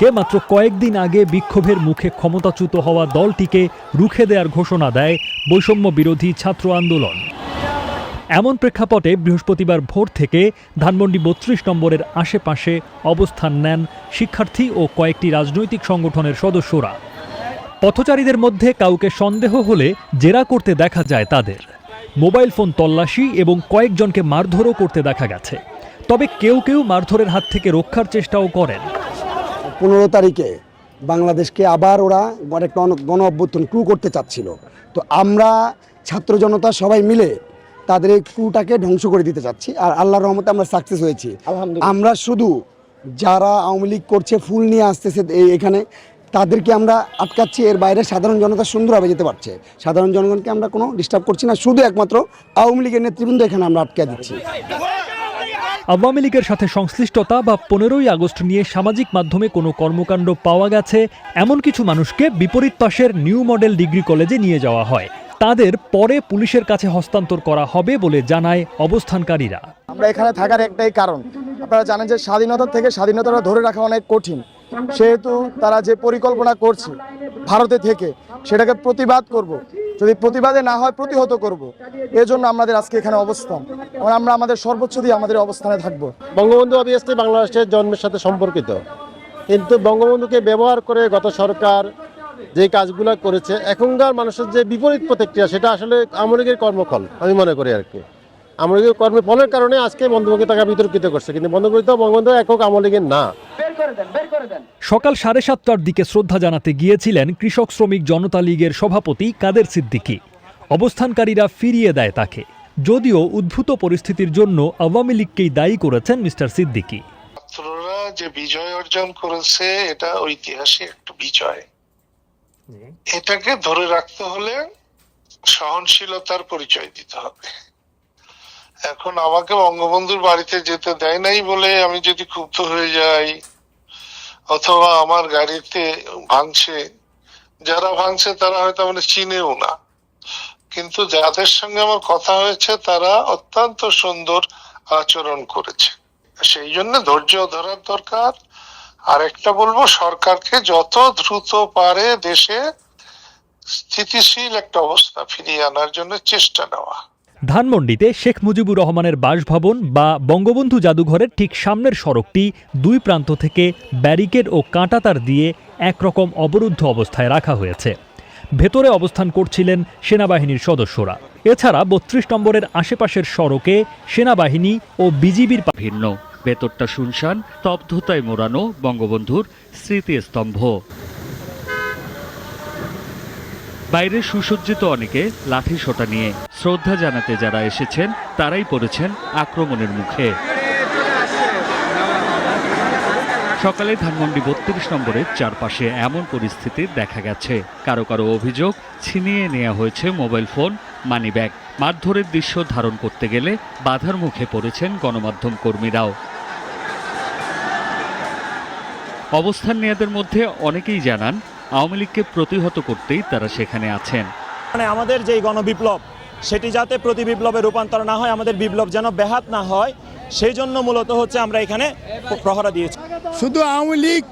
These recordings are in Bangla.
অন্যদিকে মাত্র কয়েকদিন আগে বিক্ষোভের মুখে ক্ষমতাচ্যুত হওয়া দলটিকে রুখে দেওয়ার ঘোষণা দেয় বৈষম্য বিরোধী ছাত্র আন্দোলন। এমন প্রেক্ষাপটে বৃহস্পতিবার ভোর থেকে ধানমন্ডি বত্রিশ নম্বরের আশেপাশে অবস্থান নেন শিক্ষার্থী ও কয়েকটি রাজনৈতিক সংগঠনের সদস্যরা। পথচারীদের মধ্যে কাউকে সন্দেহ হলে জেরা করতে দেখা যায় তাদের। মোবাইল ফোন তল্লাশি এবং কয়েকজনকে মারধরও করতে দেখা গেছে। তবে কেউ কেউ মারধরের হাত থেকে রক্ষার চেষ্টাও করেন। পনেরো তারিখে বাংলাদেশকে আবার ওরা একটা গণ অভ্যুত্থান ক্রু করতে চাচ্ছিল। তো আমরা ছাত্র জনতা সবাই মিলে তাদের এই ক্রুটাকে ধ্বংস করে দিতে চাচ্ছি আর আল্লাহর রহমতে আমরা সাকসেস হয়েছি। আমরা শুধু যারা আওয়ামী লীগ করছে ফুল নিয়ে আসতেছে এই- এখানে তাদেরকে আমরা আটকাচ্ছি। এর বাইরে সাধারণ জনতা সুন্দরভাবে যেতে পারছে। সাধারণ জনগণকে আমরা কোনো ডিস্টার্ব করছি না। শুধু একমাত্র আওয়ামী লীগের নেতৃবৃন্দ এখানে আমরা আটকে দিচ্ছি। আওয়ামী লীগের সাথে সংশ্লিষ্টতা বা পনেরোই আগস্ট নিয়ে সামাজিক মাধ্যমে কোনো কর্মকাণ্ড পাওয়া গেছে, এমন কিছু মানুষকে বিপরীত পাশের নিউ মডেল ডিগ্রি কলেজে নিয়ে যাওয়া হয়। তাদের পরে পুলিশের কাছে হস্তান্তর করা হবে বলে জানায় অবস্থানকারীরা। আমরা এখানে থাকার একটাই কারণ। আপনারা জানেন যে স্বাধীনতা থেকে স্বাধীনতাটা ধরে রাখা অনেক কঠিন। সেহেতু তারা যে পরিকল্পনা করছে ভারতে থেকে, সেটাকে প্রতিবাদ করব। যদি প্রতিবাদে না হয় প্রতিহত করব। এজন্য আমাদের আজকে এখানে অবস্থান। এবং আমরা আমাদের সর্বোচ্চ দিয়ে আমাদের অবস্থানে থাকব। বঙ্গবন্ধু অবভিয়াসলি বাংলাদেশের জন্মের সাথে সম্পর্কিত। কিন্তু বঙ্গবন্ধুকে ব্যবহার করে গত সরকার যে কাজগুলো করেছে, এখনকার মানুষের যে বিপরীত প্রতিক্রিয়া, সেটা আসলে আওয়ামী লীগের কর্মফল, আমি মনে করি আর কি। আওয়ামী লীগের কর্মফলের কারণে আজকে বঙ্গবন্ধুকে তাকে বিতর্কিত করছে। কিন্তু বঙ্গবন্ধু বঙ্গবন্ধু একক আওয়ামী লীগের না। সকাল সাড়ে সাতটার দিকে শ্রদ্ধা জানাতে গিয়েছিলেন কৃষক শ্রমিক জনতা লীগের সভাপতি কাদের সিদ্দিকী। অবস্থানকারীরা ফিরিয়ে দেয় তাকে। যদিও উদ্ভূত পরিস্থিতির জন্য আওয়ামী লীগকেই দায়ী করেছেন মিস্টার সিদ্দিকী। ছাত্ররা যে বিজয় অর্জন করেছে এটা ঐতিহাসিক একটা বিজয়। এটাকে ধরে রাখতে হলে সহনশীলতার পরিচয় দিতে হবে। এখন আমাকে বঙ্গবন্ধুর বাড়িতে যেতে দেয় নাই বলে আমি যদি ক্ষুব্ধ হয়ে যাই অথবা আমার গাড়িতে ভাঙছে, যারা ভাঙছে তারা হয়তো মানে চিনেও না। কিন্তু যাদের সঙ্গে আমার কথা হয়েছে, তারা অত্যন্ত সুন্দর আচরণ করেছে। সেই জন্য ধৈর্য ধরার দরকার। আর একটা বলব, সরকারকে যত দ্রুত পারে দেশে স্থিতিশীল একটা অবস্থা ফিরিয়ে আনার জন্য চেষ্টা নেওয়া। ধানমন্ডিতে শেখ মুজিবুর রহমানের বাসভবন বা বঙ্গবন্ধু জাদুঘরের ঠিক সামনের সড়কটি দুই প্রান্ত থেকে ব্যারিকেড ও কাঁটাতার দিয়ে একরকম অবরুদ্ধ অবস্থায় রাখা হয়েছে। ভেতরে অবস্থান করছিলেন সেনাবাহিনীর সদস্যরা। এছাড়া বত্রিশ নম্বরের আশেপাশের সড়কে সেনাবাহিনী ও বিজিবির ভিন্ন। ভেতরটা শুনশান, স্তব্ধতায় মোড়ানো বঙ্গবন্ধুর স্মৃতিস্তম্ভ। বাইরে সুসজ্জিত অনেকে লাঠি সোটা নিয়ে শ্রদ্ধা জানাতে যারা এসেছেন, তারাই পড়েছেন আক্রমণের মুখে। সকালে ধানমন্ডি বত্রিশ নম্বরের চারপাশে এমন পরিস্থিতি দেখা গেছে। কারও কারও অভিযোগ ছিনিয়ে নেওয়া হয়েছে মোবাইল ফোন, মানিব্যাগ। মারধরের দৃশ্য ধারণ করতে গেলে বাধার মুখে পড়েছেন গণমাধ্যম কর্মীরাও। অবস্থান নেয়াদের মধ্যে অনেকেই জানান আওয়ামী লীগকে প্রতিহত করতেই তারা সেখানে আছেন। মানে আমাদের যেই গণবিপ্লব সেটি যাতে প্রতি বিপ্লবে রূপান্তর না হয় আমাদের বিপ্লব যেন ব্যাহাত না হয় সেই জন্য মূলত হচ্ছে আমরা এখানে প্রহরা দিয়েছি। শুধু আওয়ামী লীগ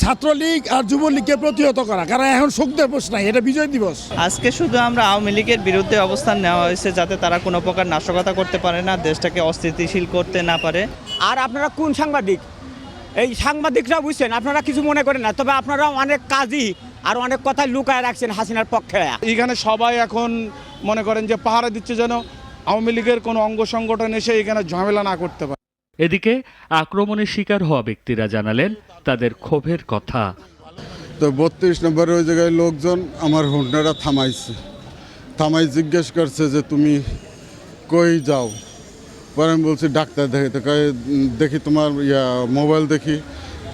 ছাত্রলীগ আর যুবলীগকে প্রতিহত করা কারণ এখন শোক দিবস নাই এটা বিজয় দিবস। আজকে শুধু আমরা আওয়ামী লীগের বিরুদ্ধে অবস্থান নেওয়া হয়েছে যাতে তারা কোনো প্রকার নাশকতা করতে পারে না দেশটাকে অস্থিতিশীল করতে না পারে। আর আপনারা কোন সাংবাদিক? এই সাংবাদিকরা বুঝছেন আপনারা কিছু মনে করেন না তবে আপনারা অনেক কাজই আর অনেক কথা লুকায় রাখছেন হাসিনার পক্ষে। এখানে সবাই এখন মনে করেন যে পাহারা দিচ্ছে যেন আওয়ামী লীগের কোনো অঙ্গ সংগঠন এসে এখানে ঝামেলা না করতে পারে। এদিকে আক্রমণের শিকার হওয়া ব্যক্তিরা জানালেন তাদের ক্ষোভের কথা। তো বত্রিশ নম্বরের ওই জায়গায় লোকজন আমার হুন্ডাটা থামাইছে। থামাই জিজ্ঞেস করছে যে তুমি কই যাও? পরে আমি বলছি ডাক্তার দেখি তো কয়, দেখি তোমার ইয়া মোবাইল দেখি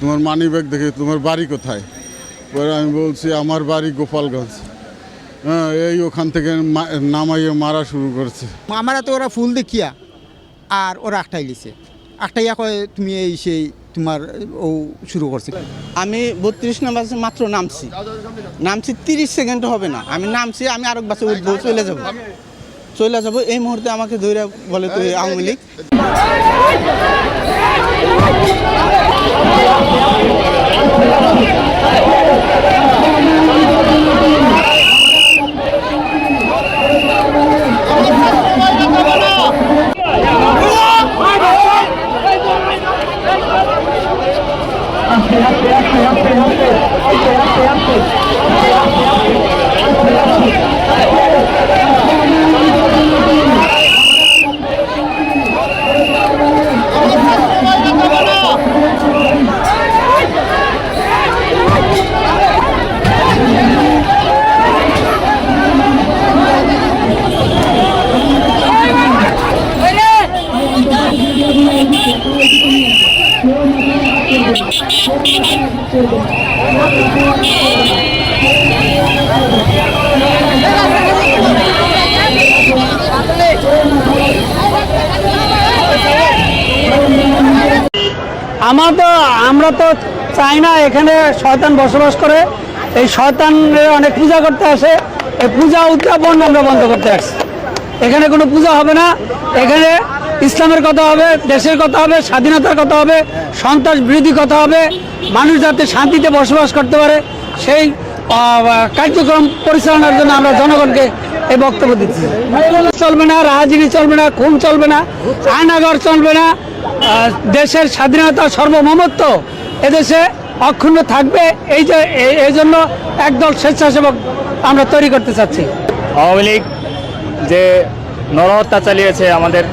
তোমার মানি ব্যাগ দেখি তোমার বাড়ি কোথায়? পরে আমি বলছি আমার বাড়ি গোপালগঞ্জ। হ্যাঁ এই ওখান থেকে মা- নামাইয়ে মারা শুরু করছে। আমার তো ওরা ফুল দেখিয়া আর ওরা একটাই লিছে। একটাই কয় তুমি এই সেই তোমার ও শুরু করছে। আমি বত্রিশ নম্বর মাত্র নামছি। নামছি তিরিশ সেকেন্ড হবে না। আমি নামছি আমি আরেক বাসে উঠবো চলে যাব। চলে যাব এই মুহূর্তে আমাকে ধরে বলে তুই আওয়ামী লীগ। আমার তো, আমরা তো চাই না এখানে শয়তান বসবাস করে। এই শয়তানের অনেক পূজা করতে আসে। এই পূজা উদযাপন আমরা বন্ধ করতে আসছি। এখানে কোনো পূজা হবে না। এখানে ইসলামের কথা হবে, দেশের কথা হবে, স্বাধীনতার কথা হবে, সন্ত্রাস বিরোধী কথা হবে, মানুষ যাতে শান্তিতে বসবাস করতে পারে, সেই কার্যক্রম পরিচালনার জন্য আমরা জনগণকে এই বক্তব্য দিচ্ছি। চলবে না রাহাজিরি চলবে না, খুন চলবে না আয়নাগর চলবে না দেশের স্বাধীনতা সর্বমমত্ব এদেশে অক্ষুণ্ণ থাকবে, এই যে এই জন্য একদল স্বেচ্ছাসেবক আমরা তৈরি করতে চাচ্ছি। আওয়ামী লীগ যে নরহত্যা চালিয়েছে আমাদের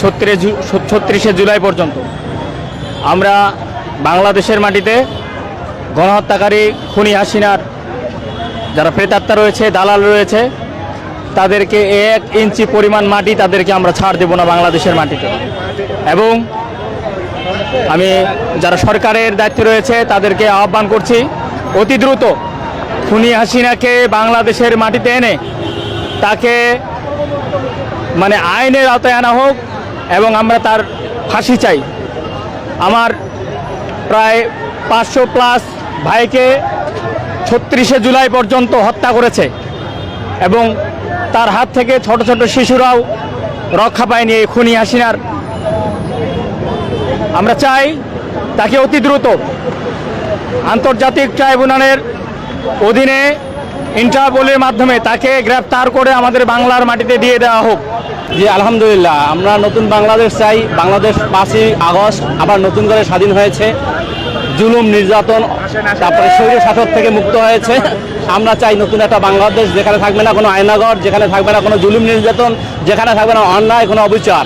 ছত্রিশ ছত্রিশে জুলাই পর্যন্ত। আমরা বাংলাদেশের মাটিতে গণহত্যাকারী খুনি হাসিনার যারা প্রেতাত্মা রয়েছে, দালাল রয়েছে, তাদেরকে এক ইঞ্চি পরিমাণ মাটি তাদেরকে আমরা ছাড় দেব না বাংলাদেশের মাটিতে। এবং আমি যারা সরকারের দায়িত্বে রয়েছে, তাদেরকে আহ্বান করছি, অতি দ্রুত খুনি হাসিনাকে বাংলাদেশের মাটিতে এনে তাকে মানে আইনের আওতায় আনা হোক এবং আমরা তার ফাঁসি চাই। আমার প্রায় পাঁচশো প্লাস ভাইকে ছত্রিশে জুলাই পর্যন্ত হত্যা করেছে এবং তার হাত থেকে ছোট ছোট শিশুরাও রক্ষা পায়নি এই খুনি হাসিনার। আমরা চাই তাকে অতি দ্রুত আন্তর্জাতিক ট্রাইব্যুনালের অধীনে ইন্টারপোলের মাধ্যমে তাকে গ্রেপ্তার করে আমাদের বাংলার মাটিতে দিয়ে দেওয়া হোক। জি, আলহামদুলিল্লাহ। আমরা নতুন বাংলাদেশ চাই। বাংলাদেশ পাঁচই আগস্ট আবার নতুন করে স্বাধীন হয়েছে। জুলুম, নির্যাতন, তারপরে শরীর শাসক থেকে মুক্ত হয়েছে। আমরা চাই নতুন একটা বাংলাদেশ যেখানে থাকবে না কোনো আয়নাগর, যেখানে থাকবে না কোনো জুলুম, নির্যাতন, যেখানে থাকবে না অন্যায়, কোনো অবিচার।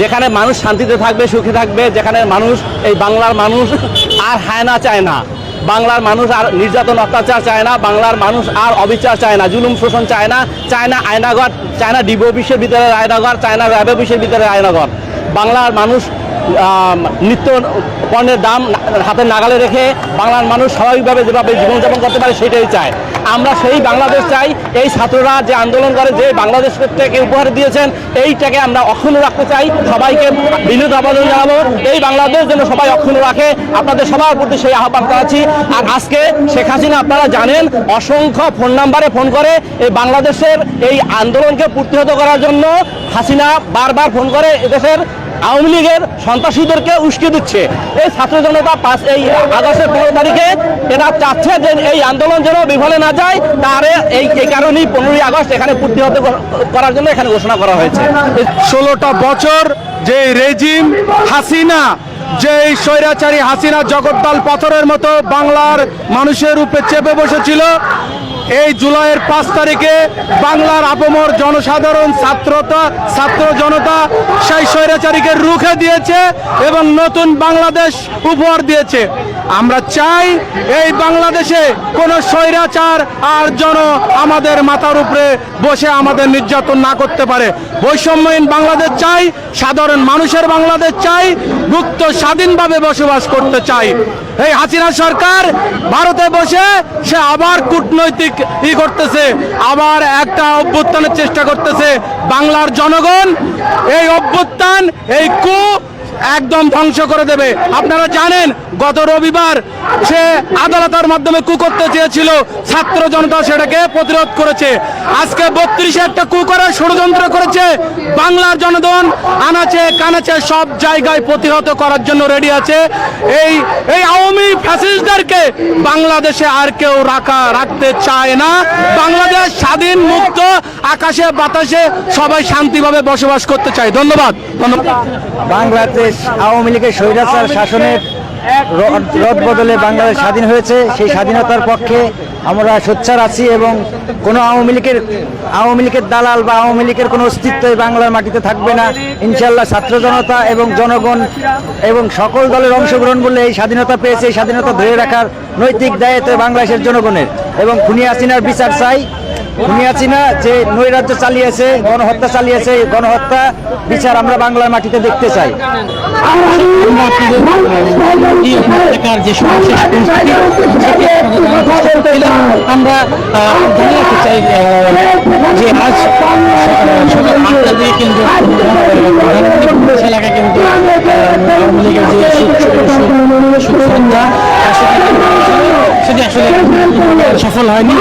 যেখানে মানুষ শান্তিতে থাকবে, সুখে থাকবে, যেখানে মানুষ, এই বাংলার মানুষ আর হায়না চায় না। বাংলার মানুষ আর নির্যাতন, অত্যাচার চায় না, বাংলার মানুষ আর অবিচার চায় না, জুলুম শোষণ চায় না চায় না আয়নাগর, চায় না ডিবো ভিতরে আয়নাগর, চায় না র্যাব আয়নাগর। বাংলার মানুষ নিত্য পণ্যের দাম হাতে নাগালে রেখে বাংলার মানুষ স্বাভাবিকভাবে যেভাবে জীবনযাপন করতে পারে সেটাই চায়। আমরা সেই বাংলাদেশ চাই। এই ছাত্ররা যে আন্দোলন করে, যে বাংলাদেশটাকে উপহার দিয়েছেন, এইটাকে আমরা অক্ষুণ্ণ রাখতে চাই। সবাইকে বিনোদ আবেদন জানাব। এই বাংলাদেশ যেন সবাই অক্ষুণ্ণ রাখে। আপনাদের সবার প্রতি সেই আহ্বান করাচ্ছি আর আজকে শেখ হাসিনা, আপনারা জানেন, অসংখ্য ফোন নাম্বারে ফোন করে এই বাংলাদেশের এই আন্দোলনকে প্রতিহত করার জন্য হাসিনা বারবার ফোন করে এদেশের আওয়ামী লীগের সন্ত্রাসীদেরকে উস্কে দিচ্ছে। এই ছাত্র জনতা পাঁচ এই আগস্টের পনেরো তারিখে এরা চাচ্ছে যে এই আন্দোলন যেন বিফলে না যায়, তার এই এই কারণেই পনেরোই আগস্ট এখানে প্রতিহত করার জন্য এখানে ঘোষণা করা হয়েছে। ষোলোটা বছর যে রেজিম হাসিনা, যে স্বৈরাচারী হাসিনা জগদ্দল পাথরের মতো বাংলার মানুষের রূপে চেপে বসেছিল এই জুলাইয়ের পাঁচ তারিখে বাংলার আপমর জনসাধারণ ছাত্রতা, ছাত্র জনতা সেই স্বৈরাচারীকে রুখে দিয়েছে এবং নতুন বাংলাদেশ উপহার দিয়েছে। আমরা চাই এই বাংলাদেশে কোনো স্বৈরাচার আর যেন আমাদের মাথার উপরে বসে আমাদের নির্যাতন না করতে পারে। বৈষম্যহীন বাংলাদেশ চাই, সাধারণ মানুষের বাংলাদেশ চাই, মুক্ত স্বাধীনভাবে বসবাস করতে চাই। এই হাসিনা সরকার ভারতে বসে সে আবার কূটনৈতিক ই করতেছে, আবার একটা অভ্যুত্থানের চেষ্টা করতেছে। বাংলার জনগণ এই অভ্যুত্থান, এই কু একদম ধ্বংস করে দেবে। আপনারা জানেন, গত রবিবার সে আদালতের মাধ্যমে কু করতে চেয়েছিল, ছাত্র জনতা সেটাকে প্রতিরোধ করেছে। আজকে বত্রিশে একটা কু করার ষড়যন্ত্র করেছে বাংলার জনগণ। আনাচে কানাচে সব জায়গায় প্রতিহত করার জন্য রেডি আছে। এই এই আওয়ামী ফ্যাসিস্টদেরকে বাংলাদেশে আর কেউ রাখা, রাখতে চায় না। বাংলাদেশ স্বাধীন, মুক্ত, আকাশে, বাতাসে সবাই শান্তিভাবে বসবাস করতে চায়। ধন্যবাদ। বাংলাদেশ আওয়ামী লীগের স্বৈরাচার শাসনের রদ বদলে বাংলাদেশ স্বাধীন হয়েছে, সেই স্বাধীনতার পক্ষে আমরা সোচ্চার আছি এবং কোনো আওয়ামী লীগের আওয়ামী লীগের দালাল বা আওয়ামী লীগের কোনো অস্তিত্ব এই বাংলার মাটিতে থাকবে না। ইনশাল্লাহ ছাত্র জনতা এবং জনগণ এবং সকল দলের অংশগ্রহণ বলে এই স্বাধীনতা পেয়েছে, এই স্বাধীনতা ধরে রাখার নৈতিক দায়িত্ব বাংলাদেশের জনগণের। এবং খুনি হাসিনার বিচার চাই। খুনি হাসিনা যে নৈরাজ্য চালিয়েছে গণহত্যা চালিয়েছে গণহত্যা বিচার আমরা বাংলার মাটিতে দেখতে চাই। আমরা রাখতে চাই যে আজ শ্রদ্ধা, কিন্তু সেটি আসলে সফল হয়নি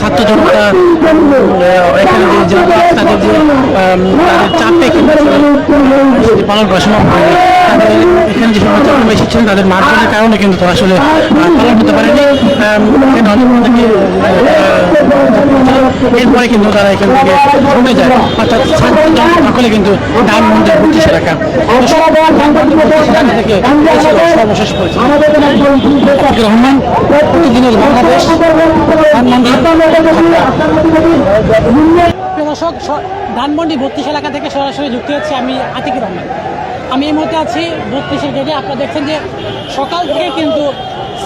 ছাত্র জনতা এখানে যে তাদের যে তাদের চাপে পালন করা সম্ভব হয়নি এখানে যে সমস্ত কর্মী এসেছিলেন তাদের মার্জনের কারণে কিন্তু তারা আসলে পালন করতে পারেনি এরপরে কিন্তু তারা এখান থেকে কমে যায় অর্থাৎ ছাত্র জনতা সকলে কিন্তু ব্রিটিশ এলাকা থেকে এই সর্বশেষ পরিচিতি রহমান দর্শক ধানমন্ডি বত্রিশ এলাকা থেকে সরাসরি যুক্ত হচ্ছে আমি আতিকুর রহমান। আমি এই মুহূর্তে আছি বত্রিশের গেটে আপনারা দেখছেন যে সকাল থেকে কিন্তু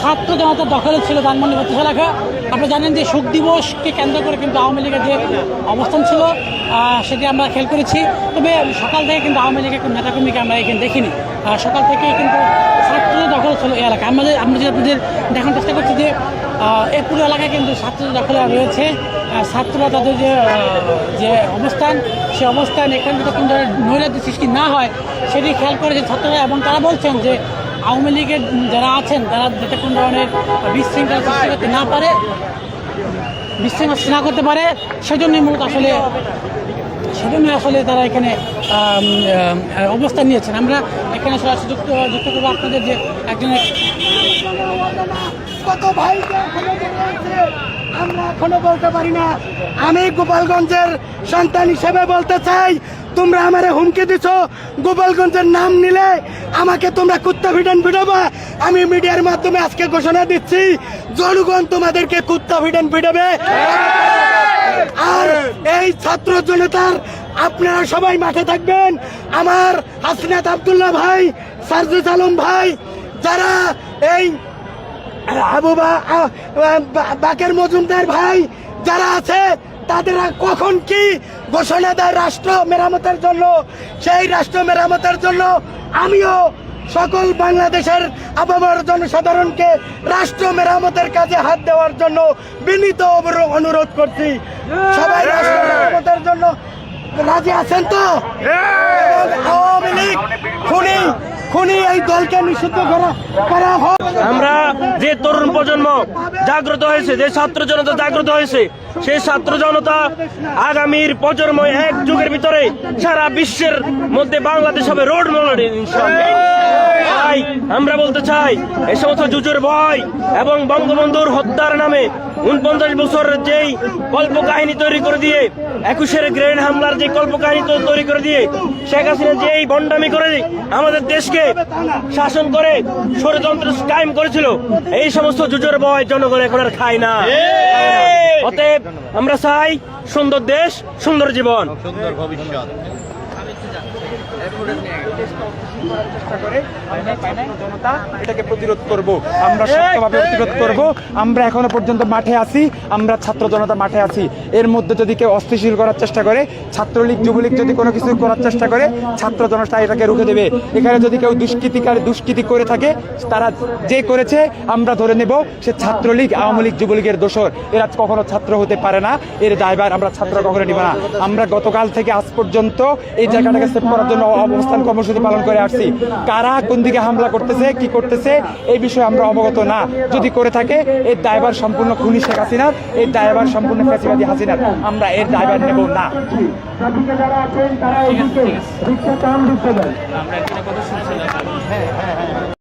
ছাত্র জনতার দখলে ছিল ধানমন্ডি বত্রিশ এলাকা। আপনারা জানেন যে শোক দিবসকে কেন্দ্র করে কিন্তু আওয়ামী লীগের যে অবস্থান ছিল সেটি আমরা খেয়াল করেছি। তবে সকাল থেকে কিন্তু আওয়ামী লীগের নেতাকর্মীকে আমরা এখানে দেখিনি। সকাল থেকে কিন্তু ছাত্রদের দখল ছিল এই এলাকা আমাদের আমরা যে আপনাদের দেখানোর চেষ্টা করছি যে এই পুরো এলাকায় কিন্তু ছাত্রদের দখলে রয়েছে। ছাত্ররা তাদের যে যে অবস্থান, সে অবস্থান এখানে যাতে কোনো ধরনের নৈরাজ্য সৃষ্টি না হয়, সেটি খেয়াল করেছে ছাত্ররা এবং তারা বলছেন যে, আওয়ামী লীগের যারা আছেন, তারা যাতে কোনো ধরনের বিশৃঙ্খলা সৃষ্টি করতে না পারে, বিশৃঙ্খলা না করতে পারে, সেজন্যই মূলত আসলে সেজন্য আসলে তারা এখানে অবস্থান নিয়েছেন। আমরা এখানে সরাসরি যুক্ত যুক্ত করব আপনাদের যে একজনের ভাই আমরা এখনও বলতে পারি না। আমি গোপালগঞ্জের সন্তান হিসেবে বলতে চাই, তোমরা আমারে হুমকি দিছ, গোপালগঞ্জের নাম নিলে আমাকে তোমরা কুত্তা ভিডেন ভিডাবা আমি মিডিয়ার মাধ্যমে আজকে ঘোষণা দিচ্ছি, জনগণ তোমাদেরকে কুত্তা ভিডেন ভিডাবে আর এই ছাত্র জনতার আপনারা সবাই মাঠে থাকবেন। আমার হাসনাত আবদুল্লাহ ভাই সারজুল আলম ভাই, যারা এই আবু বাকের মজুমদার ভাই যারা আছে, তাদেরা কখন কি ঘোষণা দেয় রাষ্ট্র মেরামতের জন্য? সেই রাষ্ট্র মেরামতের জন্য আমিও সকল বাংলাদেশের আবহাওয়ার জনসাধারণকে রাষ্ট্র মেরামতের কাজে হাত দেওয়ার জন্য বিনীত অনুরোধ করছি। সবাই রাষ্ট্র মেরামতের জন্য রাজি আছেন তো? আওয়ামী লীগ খুনি খুনি এই দলকে নিষিদ্ধ করা করা হোক। আমরা যে তরুণ প্রজন্ম জাগ্রত হয়েছে যে ছাত্র জনতা জাগ্রত হয়েছে সেই ছাত্র জনতা আগামীর প্রজন্ম এক যুগের ভিতরে সারা বিশ্বের মধ্যে বাংলাদেশ হবে রোড মডেল তাই আমরা বলতে চাই এই সমস্ত জুজুর ভয় এবং বঙ্গবন্ধুর হত্যার নামে উনপঞ্চাশ বছর যেই কল্প কাহিনী তৈরি করে দিয়ে, একুশের গ্রেনেড হামলার যে কল্প কাহিনী তৈরি করে দিয়ে, শেখ হাসিনা যে এই বন্ডামি করে আমাদের দেশকে শাসন করে ষড়যন্ত্র কায়েম করেছিল, এই সমস্ত জুজুর ভয় জনগণ এখন আর খায় না। অতএব আমরা চাই সুন্দর দেশ সুন্দর জীবন। জনতা এটাকে প্রতিরোধ করব। আমরা শক্তভাবে প্রতিরোধ করব। আমরা এখনও পর্যন্ত মাঠে আছি আমরা ছাত্র জনতা মাঠে আছি। এর মধ্যে যদি কেউ অস্থিতিশীল করার চেষ্টা করে ছাত্রলীগ যুবলীগ যদি কোনো কিছু করার চেষ্টা করে ছাত্র জনতা এটাকে রুখে দেবে। এখানে যদি কেউ দুষ্কৃতিকার দুষ্কৃতি করে থাকে তারা যে করেছে আমরা ধরে নেব সে ছাত্রলীগ আওয়ামী লীগ যুবলীগের দোষর। এরা কখনো ছাত্র হতে পারে না এর দায়ভার আমরা ছাত্র কখনো নিব না। আমরা গতকাল থেকে আজ পর্যন্ত এই জায়গাটাকে সেভ করার জন্য অবস্থান কর্মসূচি পালন করে আসছি। কারা কোন দিকে হামলা করতেছে কি করতেছে এই বিষয়ে আমরা অবগত না। যদি করে থাকে এর দায়বার সম্পূর্ণ খুনি শেখ হাসিনার এর দায়বার সম্পূর্ণ ফ্যাসিবাদী হাসিনার। আমরা এর দায়বার নেব না। আমরা এখানে কথা শুনছিলাম।